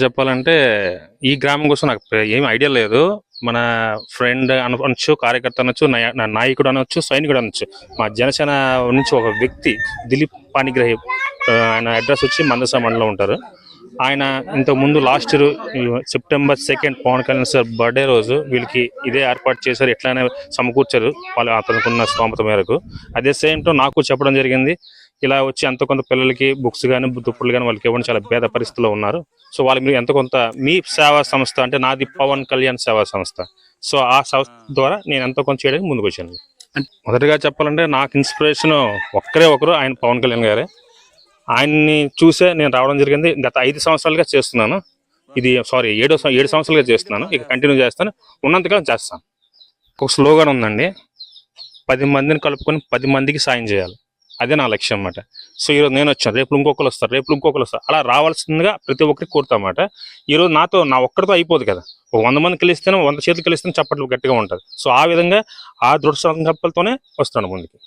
చెప్పాలంటే ఈ గ్రామం కోసం నాకు ఏమి ఏం ఐడియా లేదు. మన ఫ్రెండ్ అనొచ్చు కార్యకర్త అనొచ్చు నాయకుడు అనొచ్చు సైనికుడు అనొచ్చు. మా జనసేన నుంచి ఒక వ్యక్తి దిలీప్ పానిగ్రహి ఆయన అడ్రస్ వచ్చి మందస మండలం ఉంటారు. ఆయన ఇంతకు ముందు last year September second Pawan Kalyan sir birthday రోజు వీళ్ళకి ఇదే ఏర్పాటు చేశారు. ఎట్లయినా సమకూర్చారు. వాళ్ళు అతనుకున్న స్తోమత మేరకు. అదే సేమ్ టైం నాకు చెప్పడం జరిగింది. ఇలా వచ్చి ఎంతో కొంత పిల్లలకి బుక్స్ కానీ దుప్పులు కానీ వాళ్ళకి ఇవ్వడం చాలా భేద పరిస్థితిలో ఉన్నారు. సో వాళ్ళు మీరు ఎంతో కొంత మీ సేవా సంస్థ అంటే నాది పవన్ కళ్యాణ్ సేవా సంస్థ. సో ఆ సంస్థ ద్వారా నేను ఎంతో కొంత చేయడానికి ముందుకు వచ్చాను మొదటగా చెప్పాలంటే నాకు ఇన్స్పిరేషన్ ఒక్కరే ఒకరు ఆయన పవన్ కళ్యాణ్ గారే. ఆయన్ని చూసే నేను రావడం జరిగింది. గత ఐదు సంవత్సరాలుగా చేస్తున్నాను. ఇది సారీ ఏడు ఏడు సంవత్సరాలుగా చేస్తున్నాను. ఇక కంటిన్యూ చేస్తాను. ఉన్నంతకాలం చేస్తాను. ఒక స్లోగన్ ఉందండి. పది మందిని కలుపుకొని పది మందికి సాయం చేయాలి. అదే నా లక్ష్యం అన్నమాట. సో ఈరోజు నేను వచ్చాను. రేపు ఇంకొకరు వస్తారు. రేపు ఇంకొకరు వస్తారు. అలా రావాల్సిందిగా ప్రతి ఒక్కరికి కోరుతామాట ఈరోజు నాతో నా ఒక్కడితో అయిపోదు కదా. ఒక వంద మంది కలిస్తేనే వంద చేతులు కలిస్తేనే చప్పట్లు గట్టిగా ఉంటుంది. సో ఆ విధంగా ఆ దృఢ సంకల్పంతోనే వస్తాను ముందుకి.